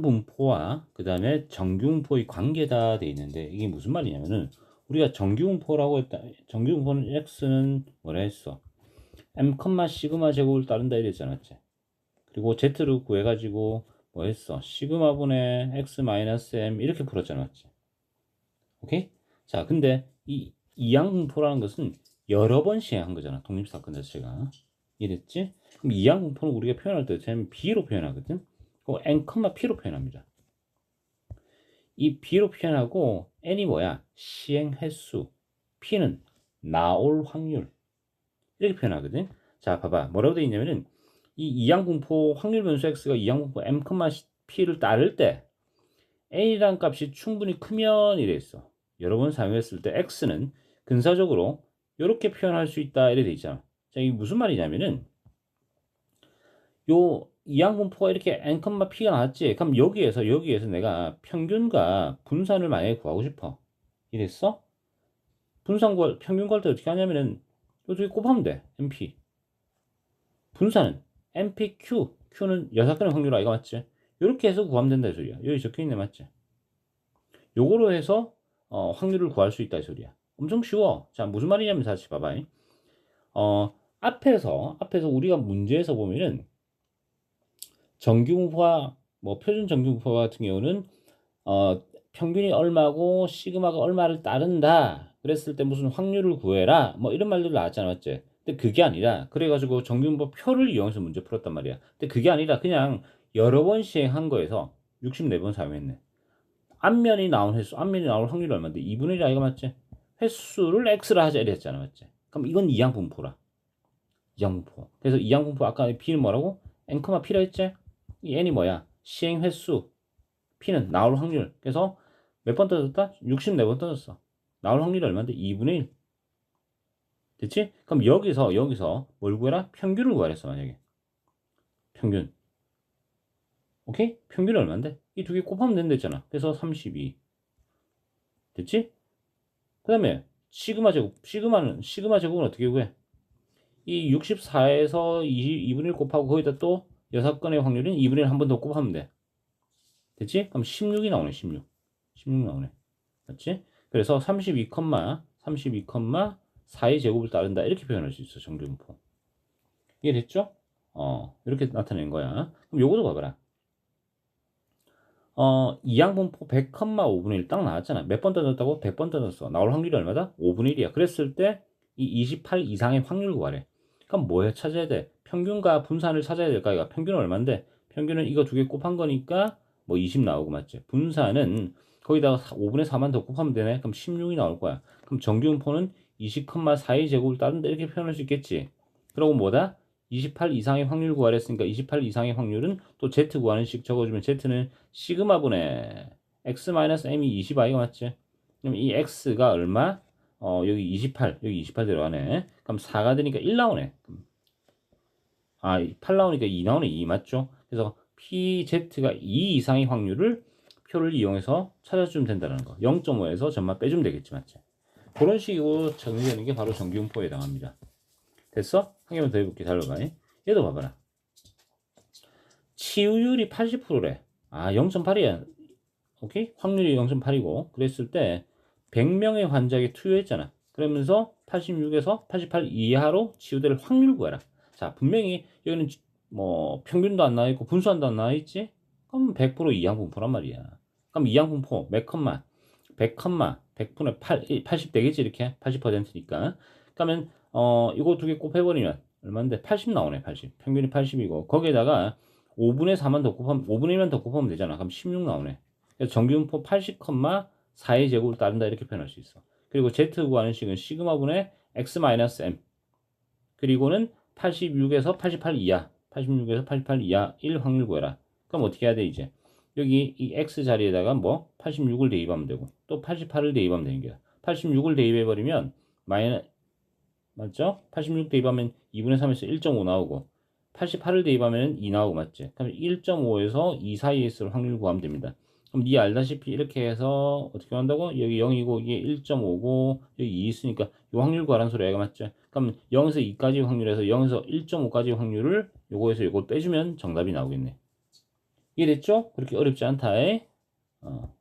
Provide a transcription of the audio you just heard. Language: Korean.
분포와 그 다음에 정규분포의 관계다 돼 있는데 이게 무슨 말이냐면은 우리가 정규분포라고 했다 정규분포는 x는 뭐라 했어 m 시그마 제곱을 따른다 이랬잖아 맞지? 그리고 z를 구해가지고 뭐 했어 시그마 분의 x 마이너스 m 이렇게 풀었잖아 맞지? 오케이? 자 근데 이 이항분포라는 것은 여러 번 시행한 거잖아 독립사건 자체가 이랬지? 그럼 이항분포는 우리가 표현할 때 쟤는 b로 표현하거든 그 n, p로 표현합니다. 이 b로 표현하고 n이 뭐야? 시행 횟수. p는 나올 확률. 이렇게 표현하거든. 자, 봐봐. 뭐라고 되어 있냐면은 이 이항분포 확률 변수 x가 이항분포 m, p를 따를 때 n이란 값이 충분히 크면 이래 있어. 여러 번 사용했을 때 x는 근사적으로 이렇게 표현할 수 있다 이래 돼 있잖아. 자, 이게 무슨 말이냐면은 요 이항분포가 이렇게 p가 나왔지. 그럼 여기에서 여기에서 내가 평균과 분산을 만약에 구하고 싶어. 이랬어? 분산 구할 평균 구할 때 어떻게 하냐면은 요쪽에 곱하면 돼. np. 분산은 npq. q는 여섯 건의 확률 아이가 맞지? 이렇게 해서 구하면 된다 이 소리야. 여기 적혀 있네 맞지? 요거로 해서 어, 확률을 구할 수 있다 이 소리야. 엄청 쉬워. 자 무슨 말이냐면 다시 봐봐. 어 앞에서 앞에서 우리가 문제에서 보면은 정규분포와 뭐 표준 정규분포 같은 경우는 어, 평균이 얼마고 시그마가 얼마를 따른다. 그랬을 때 무슨 확률을 구해라. 뭐 이런 말들 나왔잖아, 맞지? 근데 그게 아니라 그래가지고 정규분포 표를 이용해서 문제 풀었단 말이야. 근데 그게 아니라 그냥 여러 번 시행한 거에서 64번 사용했네. 앞면이 나온 횟수, 앞면이 나올 확률이 얼마인데 2분의 1이 아이가 맞지? 횟수를 x라 하자 이랬잖아, 맞지? 그럼 이건 이항분포라. 이항분포. 그래서 이항분포 아까 b는 뭐라고? n, p라 했지? 이 n이 뭐야? 시행 횟수. p는 나올 확률. 그래서 몇번 떠졌다? 64번 떠졌어. 나올 확률이 얼마인데? 2분의 1. 됐지? 그럼 여기서, 여기서 뭘 구해라? 평균을 구하랬어, 만약에. 평균. 오케이? 평균이 얼마인데? 이 두 개 곱하면 된다 했잖아. 그래서 32. 됐지? 그 다음에, 시그마 제곱. 시그마는, 시그마 제곱은 어떻게 구해? 이 64에서 2, 2분의 1 곱하고 거기다 또 여섯 건의 확률은 2분의 1 한 번 더 곱하면 돼. 됐지? 그럼 16이 나오네, 16. 16 나오네. 맞지? 그래서 32, 32, 4의 제곱을 따른다. 이렇게 표현할 수 있어, 정규분포. 이해됐죠? 어, 이렇게 나타낸 거야. 그럼 요거도 봐봐라. 어, 이항분포 100, 5분의 1 딱 나왔잖아. 몇 번 던졌다고? 100번 던졌어. 나올 확률이 얼마다? 5분의 1이야. 그랬을 때 이 28 이상의 확률 구하래. 그럼 뭐에 찾아야 돼? 평균과 분산을 찾아야 될까? 이거 평균은 얼마인데? 평균은 이거 두 개 곱한 거니까 뭐 20 나오고 맞지? 분산은 거기다가 5분의 4만 더 곱하면 되네? 그럼 16이 나올 거야. 그럼 정규분포는 20,4의 제곱을 따른다 이렇게 표현할 수 있겠지? 그리고 뭐다? 28 이상의 확률 구하랬으니까 28 이상의 확률은 또 z 구하는 식 적어주면 z는 시그마분의 x-m이 20i가 맞지? 그럼 이 x가 얼마? 어 여기 28 여기 28 들어가네. 그럼 4가 되니까 1 나오네. 아, 8 나오니까 2 나오네. 2 맞죠? 그래서 PZ가 2 이상의 확률을 표를 이용해서 찾아주면 된다는 거. 0.5에서 점만 빼주면 되겠지, 맞지? 그런 식으로 정리되는 게 바로 정규분포에 해당합니다. 됐어? 한 개만 더 해볼게. 달려봐. 얘도 봐봐라. 치유율이 80%래. 아, 0.8이야. 오케이? 확률이 0.8이고. 그랬을 때 100명의 환자에게 투여했잖아. 그러면서 86에서 88 이하로 치유될 확률 구해라. 자, 분명히 여기는 뭐 평균도 안 나와 있고 분수한도 안 나와 있지? 그럼 100% 이항 분포란 말이야. 그럼 이항 분포 몇 컴마? 100 컴마 100분의 8, 80 되겠지 이렇게 80%니까. 그러면 어 이거 두 개 곱해버리면 얼마인데 80 나오네 80. 평균이 80이고 거기에다가 5분의 4만 더 곱하면 5분의 1만 더 곱하면 되잖아. 그럼 16 나오네. 정규분포 80 컴마 4의 제곱을 따른다 이렇게 표현할 수 있어. 그리고 Z 구하는 식은 시그마 분의 x-m 그리고는 86에서 88 이하, 86에서 88 이하 1 확률 구해라. 그럼 어떻게 해야 돼 이제? 여기 이 x 자리에다가 뭐 86을 대입하면 되고 또 88을 대입하면 되는 거야. 86을 대입해 버리면 마이너 맞죠? 86 대입하면 2분의 3에서 1.5 나오고 88을 대입하면 2 나오고 맞지? 그럼 1.5에서 2 사이에 있을 확률 구하면 됩니다. 그럼 니 알다시피 이렇게 해서 어떻게 한다고? 여기 0이고 이게 1.5고 여기 2 있으니까 이 확률 구하라는 소리가 맞죠? 그럼 0에서 2까지 확률에서 0에서 1.5까지 확률을 요거에서 요거 빼주면 정답이 나오겠네. 이해됐죠? 그렇게 어렵지 않다. 어.